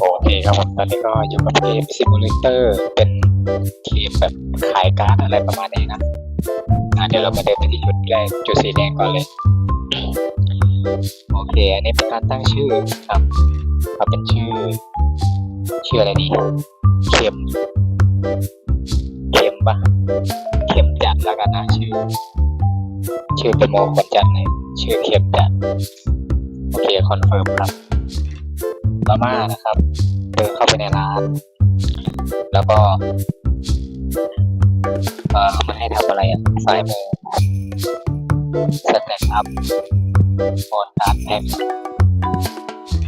โอเคครับผมตอนนี้ก็อยู่กับเกม Simulator เป็นเกมแบบขายการ์ดอะไรประมาณนี้นะเดี๋ยวเรามาเดินไปที่จุดแรกจุดสีแดงก่อนเลย โอเค อันนี้เป็นการตั้งชื่อครับเอาเป็นชื่อ ชื่ออะไรดีเข็มเข็มปะเข็มจัดแล้วกันนะชื่อ ชื่อเป็นโมงคลจัดเลย ชื่อเข็มจัดโอเคคอนเฟิร์มครับต่อมานะครับ เดินเข้าไปในร้าน แล้วก็เอ่อมันให้ทำอะไรอะซ้ายมือสแต็กอัพออนการ์ดแพ็ค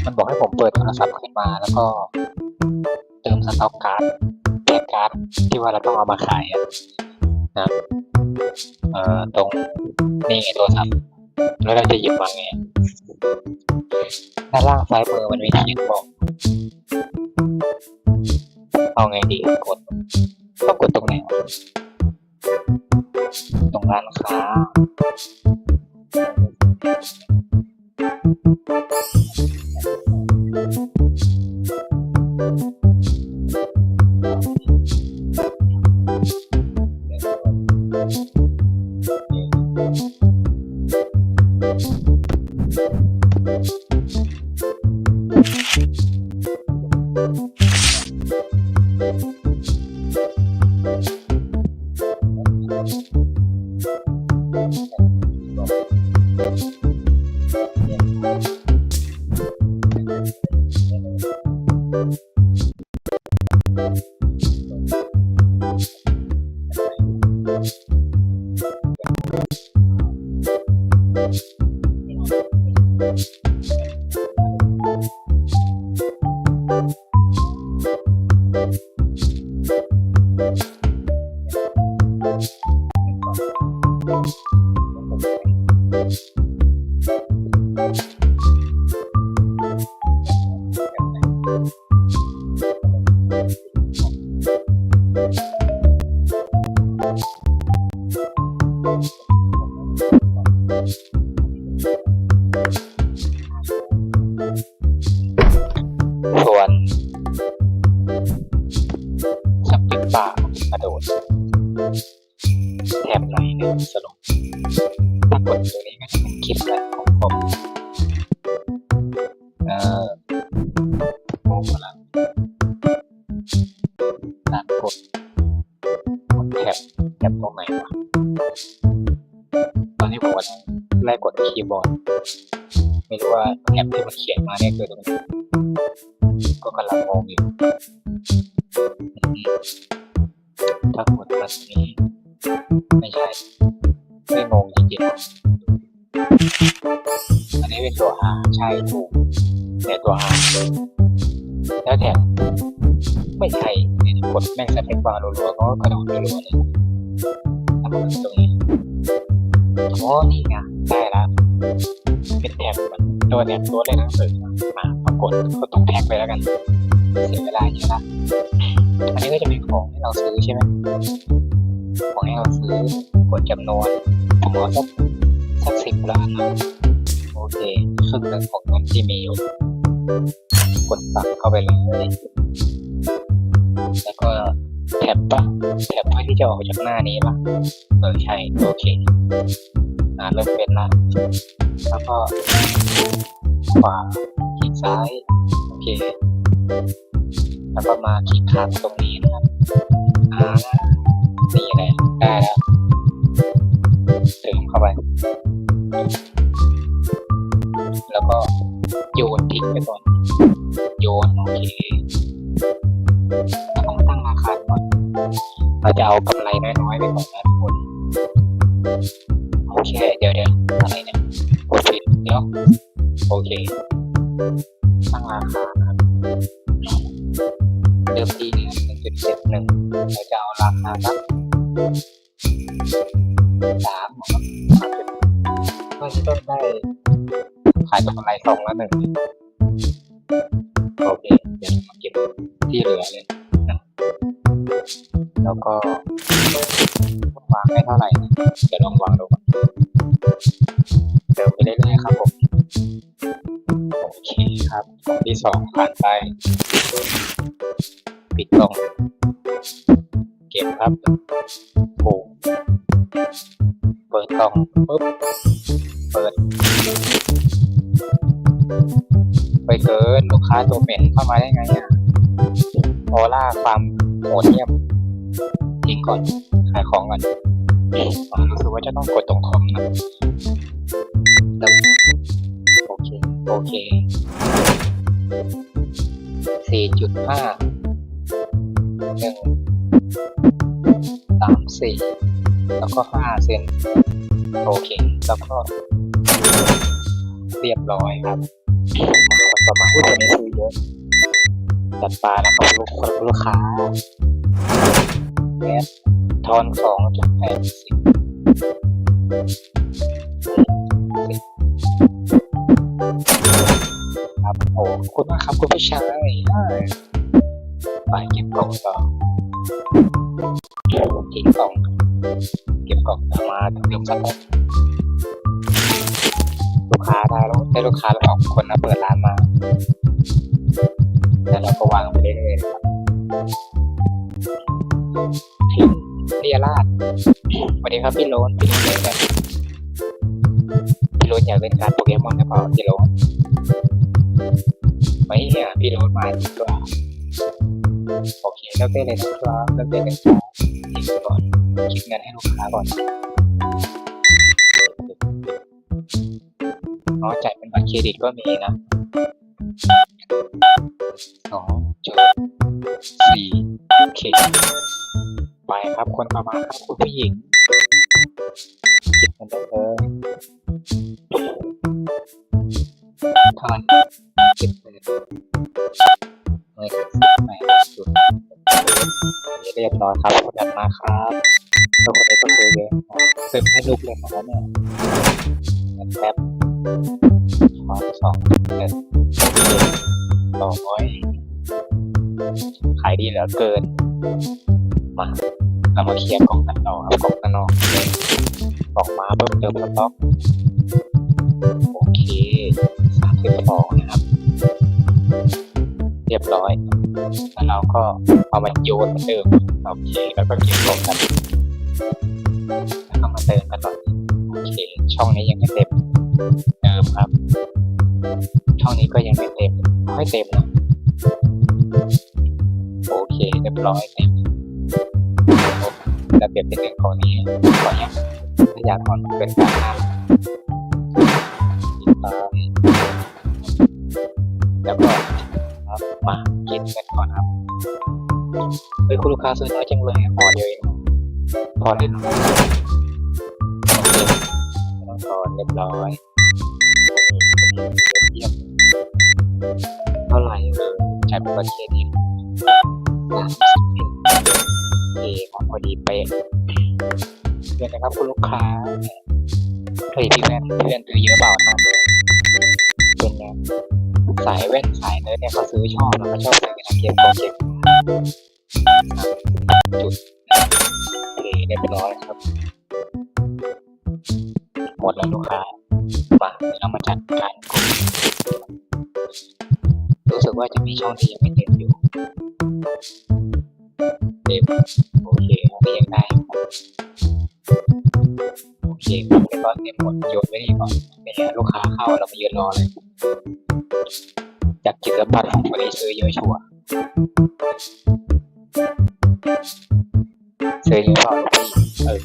มันบอกให้ผมเปิดโทรศัพท์ขึ้นมาแล้วก็เติมสต็อกการ์ดแพ็คการ์ดที่ว่าเราต้องเอามาขายอะนะเอ่อตรงนี่ไงโทรศัพท์ แล้วเราจะหยิบวางไงด้านล่างซ้ายมือมันมีที่ยนบอกเอาไงดีกดต้องกดตรงไหนวะตรงร้านค้า ส่ ไม่งงจริงๆอันนี้เป็นตัว R ใช่ถูกแต่ตัว R แล้วแถมไม่ใช่เนี่ยกดแม่งสเปคบาร์รัวๆก็กระโดดรัวๆเลยถ้ามันตรงนี้อ๋อนี่ไงได้แล้วเป็นแถบตัวเนี่ยตัวเล่นหนังสือมาปรากฏก็ต้องแท็กไปแล้วกัน เสียเวลาเยอะละอันนี้ก็จะเป็นของให้เราซื้อใช่ไหม ของให้เราซื้อกดจำนวนผมเอาสักสักสิบล้านนะโอเคครึ่งหนึ่งของเงินที่มีอยู่ กดตักเข้าไปเลยแล้วก็แท็บปะแท็บเพื่อที่จะออกจากหน้านี้ปะเออใช่โอเคอ่าเริ่มเป็นละแล้วก็ขวาคลิกซ้าย โอเค แล้วก็มาคลิกข้างตรงนี้นะครับอ่า นี่แหละได้แล้วเติมเข้าไป แล้วก็โยนทิ้งไปก่อน โยนโอเคแล้วก็มาตั้งราคาก่อนเราจะเอากำไรน้อยๆไปก่อนนะทุกคนโอเค เดี๋ยวเดี๋ยวอะไรเนี่ยกดผิดเดี๋ยวโอเคตั้งราคาครับเดิมที เนี่ยหนึ่งเจ็ดหนึ่งเราจะเอาราคาสักสามหรอสามจุดเพื่อที่ต้องได้ ขายกำไรซองละหนึ่งโอเค เดี๋ยวมาเก็บที่เหลือเลยนะแล้วก็วางให้เท่าไหร่เดี๋ยวลองวางดูก่อนเดินไปเรื่อยๆครับผม เคครับกล่องที่สองผ่านไป ปิดกล่อง เก็บครับโอ้เปิดกล่องปุ๊บ เปิด ไปเกินลูกค้าตัวเหม็นเข้ามาได้ไงอะออร่าความโหดเยี่ยมทิ้งก่อน ขายของก่อนรู้สึกว่าจะต้องกดตรงคอมนะแล้ว โอเคสี่จุดห้าหนึ่งสามสี่แล้วก็ห้าเซนโอเค แล้วก็ เรียบร้อยครับมาคนต่อมาพูดตัวนี้ซื้อเยอะจัดปลานะครับลูกคนลูกค้าแอดทอนสองจุดแปดสิบ ครับโอ้ขอบคุณมากครับคุณผู้ชายไปเก็บกล่องต่อทิ้งกล่องเก็บกล่องมาเติมสต็อกลูกค้าได้แล้วได้ลูกค้าแล้วสองคนนะเปิดร้านมาแล้วเราก็วางไปเรื่อยๆครับทิ้งเรียราดสวัสดีครับพี่โรนพี่โรนเล่นกันพี่โรนอยากเล่นการดโปเกมอนหรือเปล่าพี่โรน ไม่เนี่ยพี่โรนมาดีกว่าโอเคเลิกเล่นเลยนะครับเลิกเล่นเลยครับทิ้งก่อนคิดเงินให้ลูกค้าก่อนอ๋อจ่ายเป็นบัตรเครดิตก็มีนะสองจุดสี่โอเคไปครับคนต่อมาครับคุณผู้หญิงคิดมันได้เลย ท่าไหร่คิดไปเลยเลยแปดจุดเรียบร้อยครับจัดมาครับแล้วคนนี้ก็คือเยอะเติมให้ลูกเรียนมาแล้วเนี่ยแป๊บช้อสองเจ็ดร้อยขายดีเหลือเกิน มาเรามาเคลียร์กล่องกันต่อครับ เอามาโยนเหมือนเดิมโอเคแล้วก็เก็บกล่องกันแล้วก็มาเติมกันต่อโอเคช่องนี้ยังไม่เต็มเติมครับ ช่องนี้ก็ยังไม่เต็มค่อยเต็มนะโอเคเรียบร้อยเต็มระเบียบเป็นหนึ่งของนี้ขอยังพยากรณ์เป็นการ คุณลูกค้าซื้อน้อยจังเลยห่อเดียวเองพอเล่นต้องทอนเรียบร้อยเยี่ยมเท่าไหร่เออจ่ายเป็นบัตรเครดิตสามสิบโอเคครับพอดีเป๊ะเดือนนะครับคุณลูกค้าเฮ้ยพี่แว่นพี่แว่นซื้อเยอะเปล่านะเป็นไงสายแว่นสายเนื้อเนี่ยเขาซื้อชอบแล้วก็ชอบซื้อนะเกมโปรเจกต์ จุดโอเคเรียบร้อยครับ หมดแล้วลูกค้ามากเรามาจัดการกดรู้สึกว่าจะมีช่องที่ยังไม่เต็มอยู่เต็มโอเคเรียังได้อยู่คโอเคเรียบร้อยเต็มหมดโยนไว้นี่ก่อนเนี่ยลูกค้าเข้าเรามายืนรอเลยจากจิตสัมผัสของคนนี้ซื้อเยอะชัวร์ เซื้อเยอะเปล่า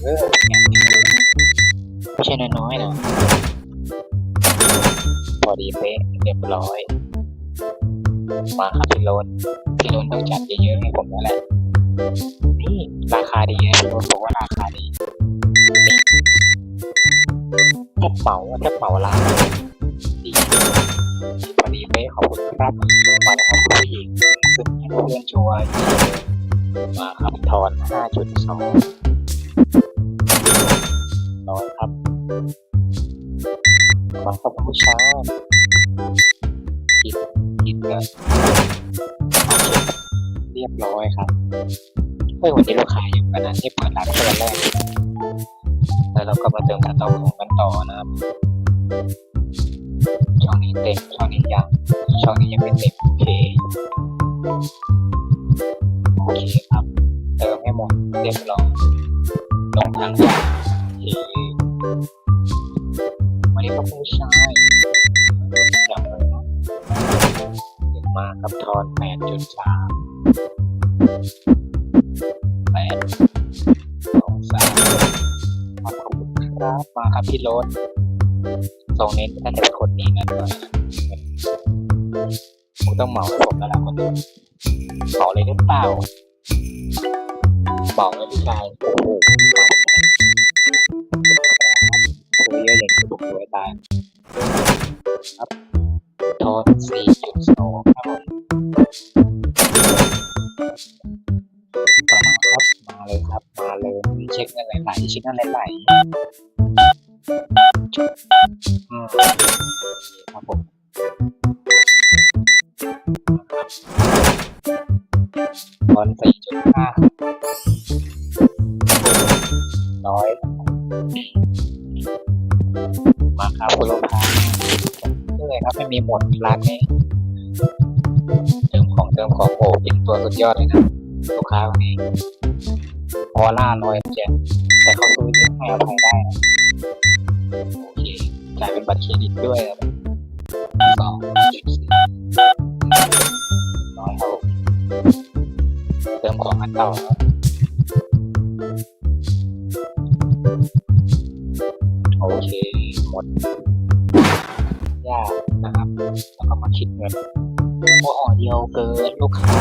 เออเป็นไงไม่ใช่น้อยๆนะพอดีเป๊ะเรียบร้อย มาครับพี่โรนพี่โรนต้องจัดเยอะๆให้ผมแล้วแหละนี่ราคาดีนะพี่โรนบอกว่าราคาดีนี่แทบเหมาแทบเหมาร้านดีพอดีเป๊ะขอบคุณครับมาแล้วครับผู้หญิงซึ่งให้เพื่อนช่วย มาครับทอน 5.2 น้อยครับ มาครับผู้ชาคิดคิดกันโอเคเรียบร้อยครับเฮ้ยวันนี้ลูกค้าเยอะขนาดที่เปิดร้านเป็นวันแรก แล้วเราก็มาเติมกระเตาของกันต่อนะครับช่องนี้เต็มช่องนี้ยังช่องนี้ยังไม่เต็มโอเค โอเคครับเติมให้หมดเรียบร้อยลงทางยาวโอเควันนี้ก็ผู้ชายอย่างไรนะเยอะมากครับทอนแปดจุดสามแปดสองสามขอบคุณครับมาครับพี่โรสทรงนี้น่าจะเป็นคนมีเงินหน่อยผมต้องเหมาให้ผมแล้วล่ะคนนี้ เหมาเลยหรือเปล่าบอกเลยพี่ชายโอ้โหคุยเยอะอย่างที่ผมรวยตายครับโทนสี่จุดสองครับผมต่อมาครับมาเลยครับ มาเลยเช็คเงินไหลๆเช็คเงินไหลๆอืมครับผม โทนสี่จุดห้าน้อยมาครับคุณลูกค้านี่เลยครับไม่มีหมดร้านนี้เติมของเติมของโอ้เป็นตัวสุดยอดเลยนะลูกค้าคนนี้ออร่าลอยแจ๊แต่เขาซื้อเยอะให้อภัยได้โอเคจ่ายเป็นบัตรเครดิตด้วยนะสองจุดสี่ ต่อโอเคหมดยากนะครับแล้วก็มาคิดเงินโอ้ห่อเดียวเกินลูกค้า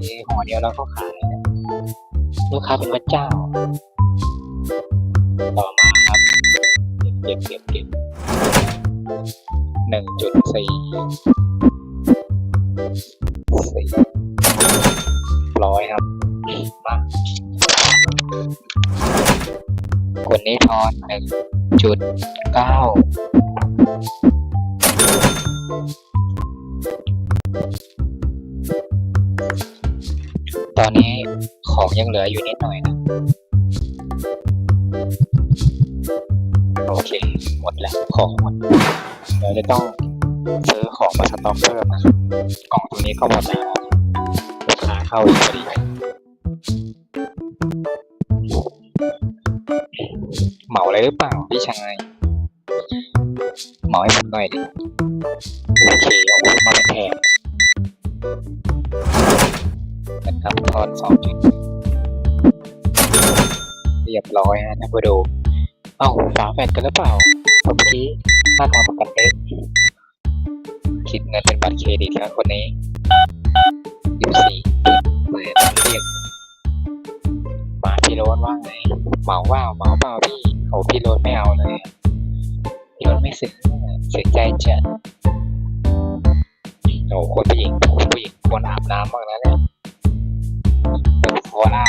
เอห่อเดียวแล้วก็ขายลูกค้าเป็นพระเจ้า ต่อมาครับเก็บเก็บเก็บเก็บหนึ่งจุดสี่ คนนี้ทอนหนึ่งจุดเก้าตอนนี้ของยังเหลืออยู่นิดหน่อยนะ โอเค หมดแล้ว ของหมด เดี๋ยวจะต้องซื้อของมาสต็อกเพิ่มนะกล่องตัวนี้ก็หมดแล้วลูกค้าเข้าอีกพอดี มาเลยหรือเปล่าพี่ชายเหมาให้ผมหน่อยดิโอเคเอามาเป็นแถบนะครับทอนสองจุดเรียบร้อยฮะท่านผู้ดูเอ้าฝาแฝดกันหรือเปล่าเมื่อกี้หน้าทางประกันเป๊ะคิดเงินเป็นบัตรเครดิตแล้วคนนี้สิบสี่จุดแปดเรียกมาพี่โรนว่าไงเหมาว่าเหมาเปล่าพี่ โอ้พี่โรนไม่เอาเลย พี่โรนไม่เสียเสียใจจัดโอ้คนผู้หญิงผู้หญิงควรอาบน้ำบ้างนะเนี่ยโคล่า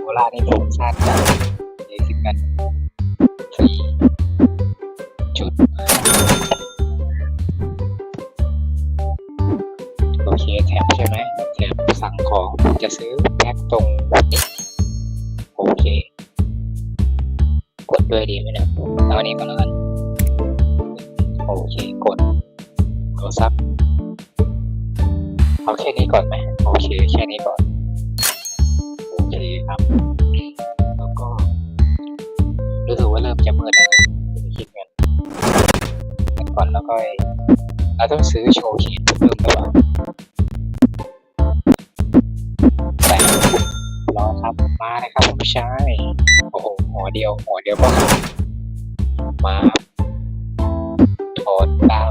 โคล่านี่ผมชาติจัด ดด้วยดีไหมเนี่ยเอาอันนี้ก่อนแล้วกัน โอเค กดโทรศัพท์เอาแค่นี้ก่อนไหมโอเค แค่นี้ก่อน โอเคครับ แล้วก็ รู้สึกว่าเริ่มจะมืดแล้วคิดเงินก่อนแล้วก็เราต้องซื้อโชว์ขีดเพิ่มหรือเปล่าแต่รอครับ มาเลยครับผู้ชาย หัวเดียวหัวเดียวก็ขามาถอดเต้า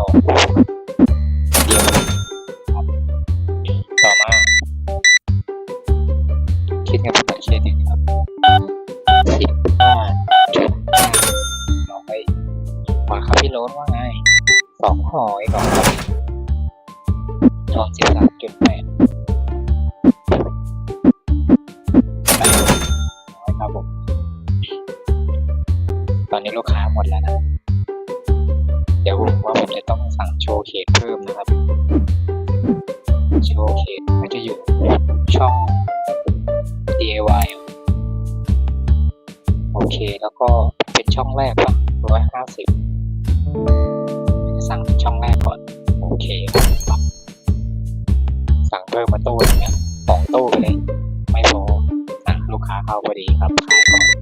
าหมดแล้วนะ เดี๋ยวผมว่าผมจะต้องสั่งโชว์เคสเพิ่มนะครับ โชว์เคสมันจะอยู่ช่อง DIY โอเค แล้วก็เป็นช่องแรกป่ะร้อยห้าสิบสั่งช่องแรกก่อน โอเคครับสั่งเพิ่มมาตู้นึงเนี่ยสองตู้ไปเลย ไม่พออะลูกค้าเข้าพอดีครับ ขายก่อน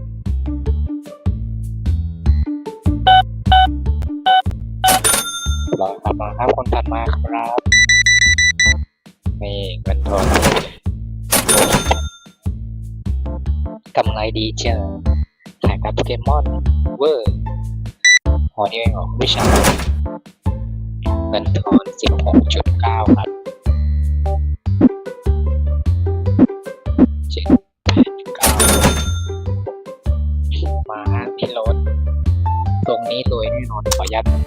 รอครับมาครับคนถัดมาครับนี่เงินทอนกำไรดีเชียวถ่ายกับโปเกมอนเวอร์หอนี่เองเหรอไม่ใช่เงินทอนสิบหกจุดเก้าครับ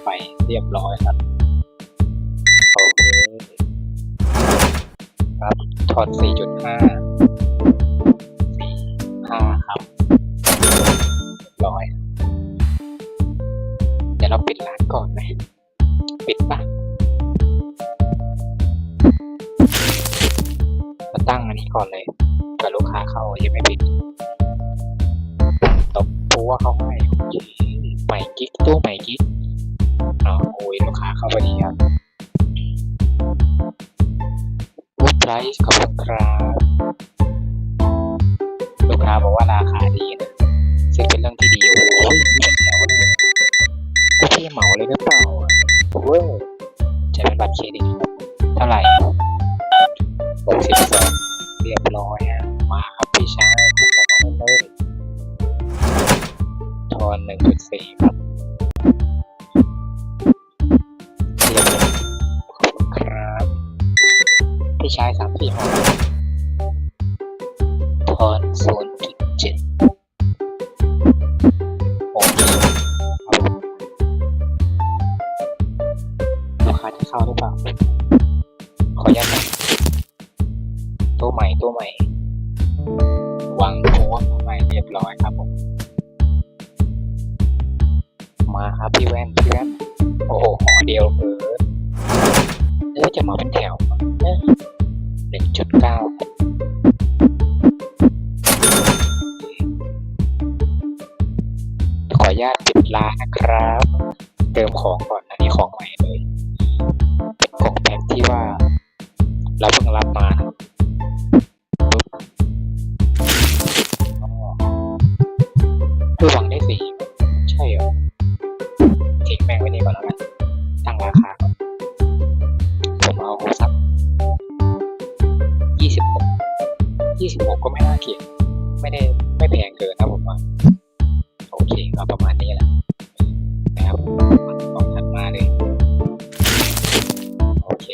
ไปเรียบร้อยครับโอเคครับถอด 4.5 4 5 ครับเรียบร้อย เดี๋ยวเราปิดร้านก่อนไหมปิดปะมาตั้งอันนี้ก่อนเลยเผื่อลูกค้าเข้ายังไม่ปิดตบปูว่าเขาให้ใหม่กิ๊กตู้ใหม่กิ๊ก อ๋อโอ้ยลูกค้าเข้าพอดีครับวูดไพรส์ขอบคุณครับลูกค้าบอกว่าราคาดีนะซึ่งเป็นเรื่องที่ดีโอ้ยมีแถวเลยก็พี่เหมาเลยหรือเปล่าเวอร์จะเป็นบัตรเครดิตครับเท่าไหร่หกสิบสองเรียบร้อยฮะ เออจะมา กินนะผมว่าโอเคก็ประมาณนี้แหละนะครับของถัดมาเลยโอเค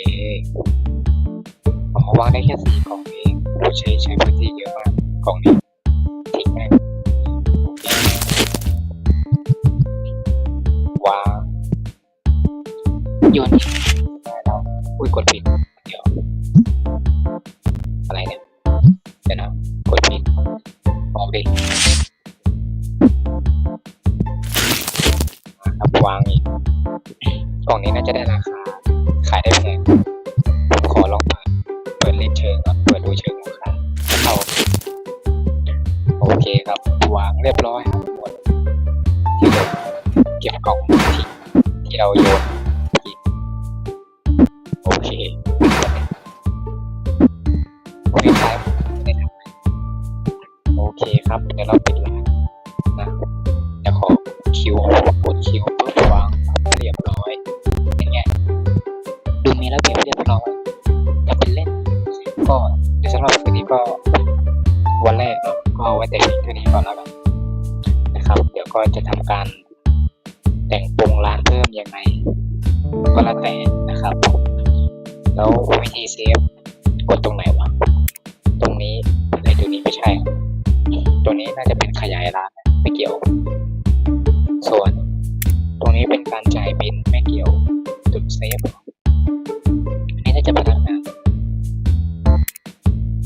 ผมวางได้แค่สี่กล่องเองใช้ใช้พื้นที่เยอะมากกล่องนี้ เรียบร้อยครับหมดที่เราเก็บกล่องที่ที่เราโยนำการแต่งปรุงร้านเพิ่มยังไง ก็แล้วแต่นะครับ แล้ววิธีเซฟกดตรงไหนวะตรงนี้ไอ้ตรงนี้ไม่ใช่ตรงนี้น่าจะเป็นขยายร้านไม่เกี่ยว ส่วน ตรงนี้เป็นการจ่ายบินไม่เกี่ยวจุดเซฟอันนี้น่าจะพนักงาน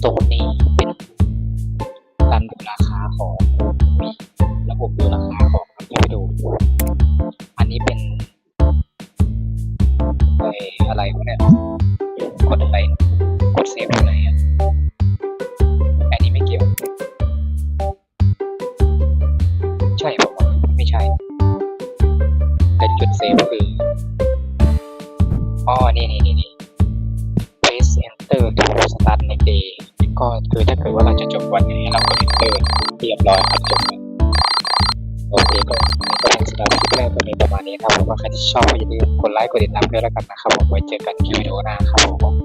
ตรงนี้ ร้อยครับจบโอเคก็ก็ทางสำหรับคลิปแรกก็มีประมาณนี้นะครับผมว่าใครที่ชอบก็อย่าลืมกดไลค์กดติดตามด้วยแล้วกันนะครับผมไว้เจอกันคลิปวิดีโอหน้าครับผม